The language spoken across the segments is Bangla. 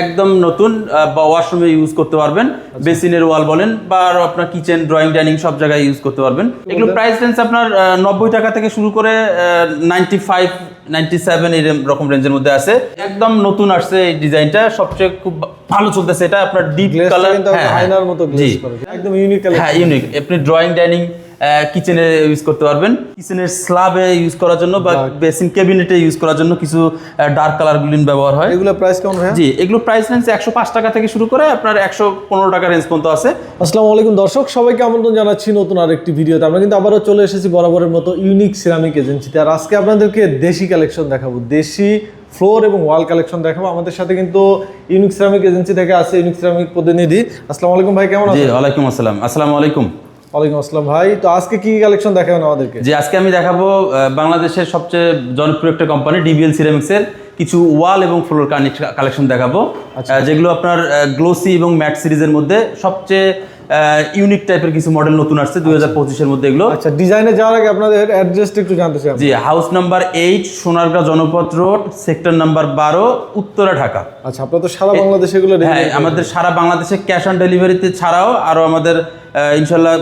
একদম নতুন বা ওয়াশরুমে ইউজ করতে পারবেন। বেসিনের ওয়াল বলেন বা আপনার কিচেন ড্রয়িং ডাইনিং সব জায়গায় ইউজ করতে পারবেন। এগুলো প্রাইস রেঞ্জ আপনার নব্বই টাকা থেকে শুরু করে নাইনটি ফাইভ নাইনটি সেভেন এরকম রেঞ্জের মধ্যে আছে। একদম নতুন আসছে এই ডিজাইনটা সবচেয়ে খুব ভালো চলতেছে এটা। আপনার ডিপ কালার কিন্তু আয়নার মতো একদম ইউনিক কালার হ্যাঁ ইউনিক আপনি ড্রয়িং ডাইনিং কিচেনে ইউজ করতে পারবেন। কিচেনের স্ল্যাবে ইউজ করার জন্য বা বেসিন ক্যাবিনেটে ইউজ করার জন্য কিছু ডার্ক কালার গুলিন ব্যবহার হয়। এগুলো প্রাইস কেমন ভাইয়া? জি এগুলো প্রাইস রেঞ্জ একশো পাঁচ টাকা থেকে শুরু করে আপনার একশো পনেরো টাকা রেঞ্জ পর্যন্ত আছে। আসসালামু আলাইকুম দর্শক সবাইকে আমন্ত্রণ জানাচ্ছি নতুন আরেকটি ভিডিওতে। আমরা কিন্তু আবারও চলে এসেছি বরাবরের মতো ইউনিক সিরামিক এজেন্সিতে আর আজকে আপনাদেরকে দেশি কালেকশন দেখাবো দেশি ফ্লোর এবং ওয়াল কালেকশন দেখাবো। আমাদের সাথে কিন্তু ইউনিক সিরামিক এজেন্সি থেকে আছে ইউনিক সিরামিক প্রতিনিধি। আসসালামু আলাইকুম ভাই কেমন জি আছেন? ওয়ালাইকুম আসসালাম। আসসালামু আলাইকুম। ওয়ালাইকুম আসসালাম ভাই। তো আজকে কি কালেকশন দেখাবেন আমাদেরকে? যে আজকে আমি দেখাবো বাংলাদেশের সবচেয়ে জনপ্রিয় একটা কোম্পানি ডিবিএল সিরামিক্সের কিছু ওয়াল এবং ফ্লোর কালেকশন দেখাবো। আহ, যেগুলো আপনার গ্লোসি এবং ম্যাট সিরিজের মধ্যে সবচেয়ে ইউনিক টাইপের কিছু মডেল নতুন আসছে দুই হাজার পঁচিশের মধ্যে এগুলো। আচ্ছা ডিজাইনে যাওয়ার আগে আপনাদের অ্যাড্রেসটা একটু জানতে চাই। জি house number eight Sonargaon Janapath road sector number বারো উত্তরা ঢাকা। আচ্ছা আপনারা তো সারা বাংলাদেশে এগুলো হ্যাঁ আমাদের সারা বাংলাদেশে ক্যাশ অন ডেলিভারিতে ছাড়াও আরও আমাদের ইনশাল্লাহ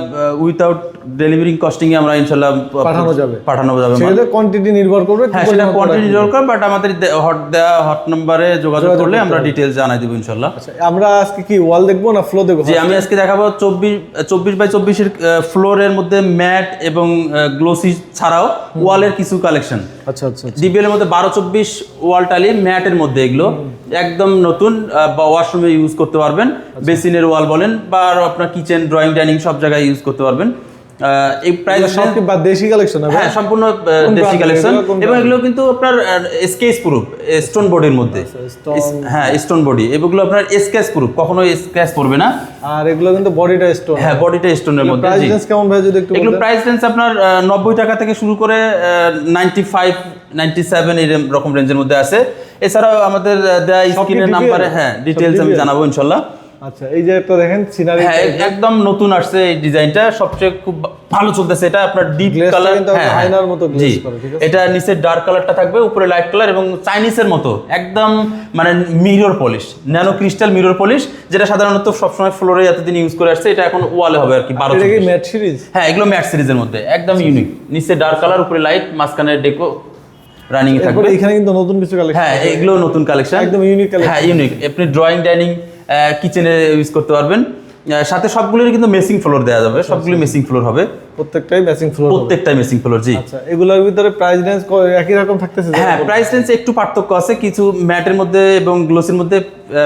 উইথাউট ডেলিভারি কস্টিং এ আমরা ইনশাল্লাহ পাঠানো যাবে। পাঠানো যাবে। সেক্ষেত্রে কোয়ান্টিটি নির্ভর করবে হ্যাঁ সেটা কোয়ান্টিটি product দরকার বাট আমাদের হট দেওয়া হট নাম্বারে যোগাযোগ করলে আমরা ডিটেলস জানাই দেবো ইনশাল্লাহ। আচ্ছা আমরা আজকে কি ওয়াল দেখব না ফ্লো দেখব? যে আমি আজকে দেখাবো চব্বিশ চব্বিশ বাই চব্বিশের ফ্লোরের মধ্যে ম্যাট এবং গ্লোসি ছাড়াও ওয়ালের কিছু কালেকশন আচ্ছা আচ্ছা ডিবিএল এর মধ্যে বারো চব্বিশ ওয়াল টালি ম্যাটের মধ্যে এগুলো। একদম নতুন বা ওয়াশরুমে ইউজ করতে পারবেন আচ্ছা। বেসিনের ওয়াল বলেন বা আরও আপনার কিচেন ড্রয়িং ডাইনিং সব জায়গায় ইউজ করতে পারবেন এই প্রাইস সব কি বা দেশি কালেকশন হ্যাঁ সম্পূর্ণ দেশি কালেকশন এবং এগুলো কিন্তু আপনার স্কেচ প্রুফ স্টোন বডির মধ্যে। হ্যাঁ স্টোন বডি এগুলো আপনার স্কেচ প্রুফ কখনো স্ক্র্যাচ পড়বে না। আর এগুলো কিন্তু বডিটা স্টোন হ্যাঁ বডিটা স্টোনের মধ্যে প্রাইস রেঞ্জ কেমন ভাই যদি একটু এগুলো প্রাইস রেঞ্জ আপনার নব্বই টাকা থেকে শুরু করে নাইনটি ফাইভ নাইনটি সেভেন এরকম রেঞ্জের মধ্যে আছে। এছাড়াও আমাদের দেয়া স্ক্রিনের নাম্বারে হ্যাঁ সব ডিটেলস আমি জানাব ইনশাল্লাহ। আচ্ছা এই যে একটা দেখেন সিনারি হ্যাঁ একদম নতুন আসছে এই ডিজাইনটা। সবচেয়ে খুব ভালো চলতেছে এটা। আপনার ডিপ কালার আয়নার মতো glaze জি। ঠিক আছে? এটা নিচে ডার্ক কালারটা থাকবে উপরে লাইট কালার এবং চাইনিজের মতো। একদম মানে mirror polish nano crystal mirror polish যেটা সাধারণত সবসময় ফ্লোরে এতদিন ইউজ করে আসছে। এটা এখন ওয়ালে হবে আর কি বারো এটা কি ম্যাট সিরিজ হ্যাঁ এগুলো ম্যাট সিরিজের মধ্যে। একদম ইউনিক নিচে ডার্ক কালার উপরে লাইট মাঝখানে ডেকো রানিং থাকবে। এখানে কিন্তু নতুন কিছু কালেকশন হ্যাঁ এগুলো নতুন কালেকশন একদম ইউনিক collection। হ্যাঁ ইউনিক আপনি ড্রয়িং ডাইনিং কিচেনে ইউজ করতে পারবেন। সাথে সবগুলোর কিন্তু মেসিং ফ্লোর দেওয়া যাবে। সবগুলো মেসিং ফ্লোর হবে। প্রত্যেকটাই মেসিং ফ্লোর প্রত্যেকটাই মেসিং ফ্লোর জি। আচ্ছা এগুলোর ভিতরে প্রাইস রেঞ্জ একই রকম থাকতেছে? হ্যাঁ প্রাইস রেঞ্জ একটু পার্থক্য আছে। কিছু ম্যাটের মধ্যে এবং গ্লোসের মধ্যে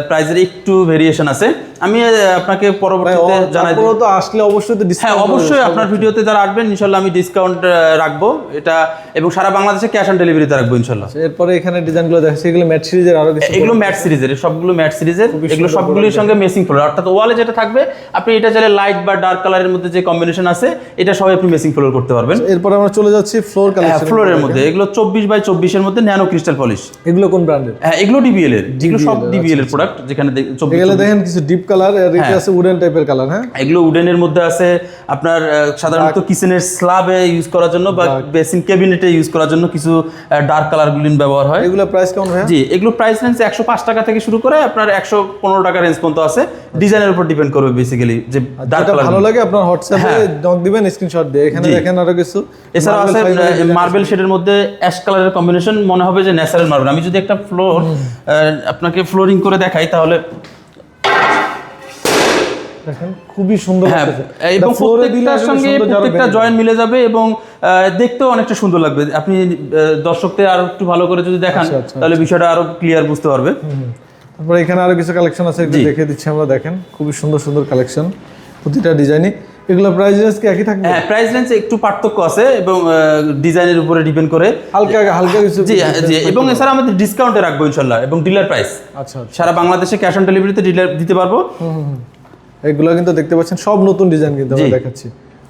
প্রাইসের একটু ভেরিয়েশন আছে। আমি আপনাকে পরবর্তীতে জানাই তো আসলে অবশ্যই তো হ্যাঁ অবশ্যই আপনার ভিডিওতে যারা আসবেন ইনশাল্লাহ আমি ডিসকাউন্ট রাখব। এটা এবং সারা বাংলাদেশে ক্যাশ অন ডেলিভারিতে রাখব ইনশাল্লাহ। এরপরে এখানে ডিজাইনগুলো দেখাচ্ছি এগুলো ম্যাট সিরিজের আরও কিছু এগুলো ম্যাট সিরিজের সবগুলো ম্যাট সিরিজের এগুলো সবগুলোর সঙ্গে মেসিং ফ্লোর অর্থাৎ ওয়ালে যেটা থাকবে আপনি এটা চাইলে লাইট বা ডার্ক কালারের মধ্যে যে কম্বিনেশন আছে এটা সবাই আপনি মেসিং ফ্লোর করতে পারবেন। এরপরে আমরা চলে যাচ্ছি ফ্লোর কালেকশন ফ্লোরের মধ্যে। এগুলো চব্বিশ বাই চব্বিশের মধ্যে ন্যানো ক্রিস্টাল পলিশ এগুলো কোন ব্র্যান্ডের হ্যাঁ এগুলো ডিবিএল এর। যেগুলো সব ডিবিএল এর প্রোডাক্ট যেখানে দে- চব্বিশ এগুলো দেখেন কিছু ডিপ কালার আর এটা আছে উডেন টাইপের কালার হ্যাঁ? এগুলো উডেনের মধ্যে আছে আপনার সাধারণত কিচেনের স্ল্যাবে ইউজ করার জন্য বা বেসিন ক্যাবিনেটে ইউজ করার জন্য কিছু ডার্ক কালার গুলিন ব্যবহার হয়। এগুলো প্রাইস কেমন ভাই জি এগুলো প্রাইস রেঞ্জ একশো পাঁচ টাকা থেকে শুরু করে আপনার একশো পনেরো টাকা রেঞ্জ পর্যন্ত আছে। ডিজাইনের উপর ডিপেন্ড করবে বেসিক্যালি যে ডার্ক কালার ভালো লাগে আপনার হোয়াটসঅ্যাপে হ্যাঁ। নক দিবেন স্ক্রিনশট দিয়ে। এখানে দেখেন আরও কিছু। এছাড়াও আছে মার্বেল শেডের মধ্যে অ্যাশ কালারের কম্বিনেশন মনে হবে যে ন্যাচারাল মার্বেল আমি যদি একটা ফ্লোর আপনাকে ফ্লোরিং করে দেখাই তাহলে দেখেন খুবই সুন্দর হ্যাঁ এবং প্রত্যেকটার সঙ্গে প্রত্যেকটা জয়েন্ট মিলে যাবে এবং দেখতেও অনেকটা সুন্দর লাগবে। আপনি দর্শকদের আরও একটু ভালো করে যদি দেখান আচ্ছা, আচ্ছা, তাহলে বিষয়টা আরও ক্লিয়ার বুঝতে পারবে। তারপরে এখানে আরও কিছু কালেকশন আছে একটু দেখে দিচ্ছি আমরা দেখেন খুবই সুন্দর সুন্দর কালেকশন প্রতিটা ডিজাইনই এগুলো প্রাইস রেঞ্জ কি একই থাকবে? হ্যাঁ প্রাইস রেঞ্জ একটু পার্থক্য আছে এবং ডিজাইনের উপরে ডিপেন্ড করে। হালকা হালকা কিছু জি জি এবং এছাড়া আমাদের ডিসকাউন্টে রাখব ইনশাল্লাহ এবং ডিলার প্রাইস আচ্ছা সারা বাংলাদেশে ক্যাশ অন ডেলিভারিতে ডিলার দিতে পারব। এগুলো কিন্তু দেখতে পাচ্ছেন সব নতুন ডিজাইন কিন্তু আমরা দেখাচ্ছি।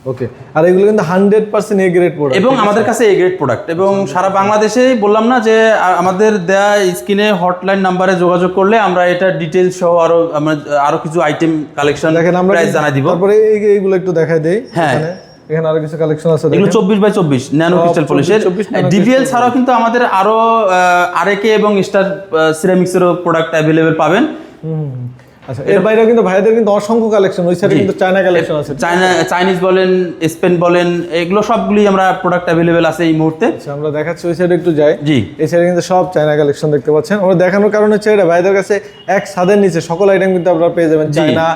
ওকে আর এগুলো কিন্তু hundred percent A grade product এবং আমাদের কাছে এই গ্রেড প্রোডাক্ট এবং সারা বাংলাদেশে বললাম না যে আমাদের দেয়া স্ক্রিনে হটলাইন নাম্বারে যোগাযোগ করলে আমরা এটা ডিটেলস সহ আরও আমরা আরও কিছু আইটেম কালেকশন দেখেন আমরা প্রাইস জানাই দিব। তারপরে এই- এইগুলো একটু দেখাই দেই। হ্যাঁ। এখানে আরও কিছু কালেকশন আছে এগুলো দেখেন। চব্বিশ বাই চব্বিশ ন্যানো ক্রিস্টাল 24 পলিশের 24 ডিভিএল ছাড়াও কিন্তু আমাদের আরও আরেকে এবং স্টার সিরামিক্সেরও প্রোডাক্ট অ্যাভেলেবেল পাবেন। আচ্ছা এর বাইরে কিন্তু ভাইদের কিন্তু অসংখ্য কালেকশন ওই সাইডে কিন্তু চায়না কালেকশন আছে। চায়না চাইনিজ বলেন স্পেন বলেন এগুলো সবগুলি আমরা প্রোডাক্ট অ্যাভেলেবেল আছে এই মুহূর্তে। আচ্ছা আমরা দেখাচ্ছি ওই সাইডে একটু যাই। জি। এই সাইডে কিন্তু সব চায়না কালেকশন দেখতে পাচ্ছেন। আমরা দেখানোর কারণ হচ্ছে এটা ভাইদের কাছে এক ছাদের নিচে সকল আইটেম কিন্তু আপনারা পেয়ে যাবেন। চায়না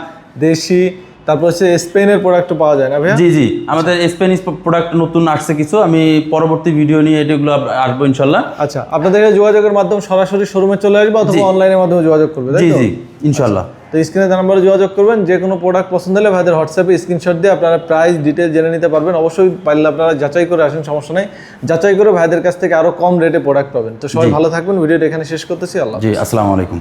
দেশি তারপর হচ্ছে স্পেনের প্রোডাক্টও পাওয়া যায় না ভাইয়া? জি জি। আমাদের স্পেনিশ প্রোডাক্ট নতুন আসছে কিছু আমি পরবর্তী ভিডিও নিয়ে এগুলো আসব ইনশাল্লাহ। আচ্ছা আপনাদের যোগাযোগের মাধ্যমে সরাসরি শোরুমে চলে আসবে অথবা অনলাইনের মাধ্যমে যোগাযোগ করবে জি জি ইনশাল্লাহ। তো স্ক্রিনে নাম্বারে যোগাযোগ করবেন যে কোনো প্রোডাক্ট পছন্দ হলে ভাইদের হোয়াটসঅ্যাপে স্ক্রিনশট দিয়ে আপনারা প্রাইস ডিটেল জেনে নিতে পারবেন। অবশ্যই পারলে আপনারা যাচাই করে আসেন সমস্যা নেই। যাচাই করে ভাইদের কাছ থেকে আরও কম রেটে প্রোডাক্ট পাবেন। তো সবাই ভালো থাকবেন। ভিডিওটা এখানে শেষ করতেছি। আল্লাহ জি আসসালামু আলাইকুম।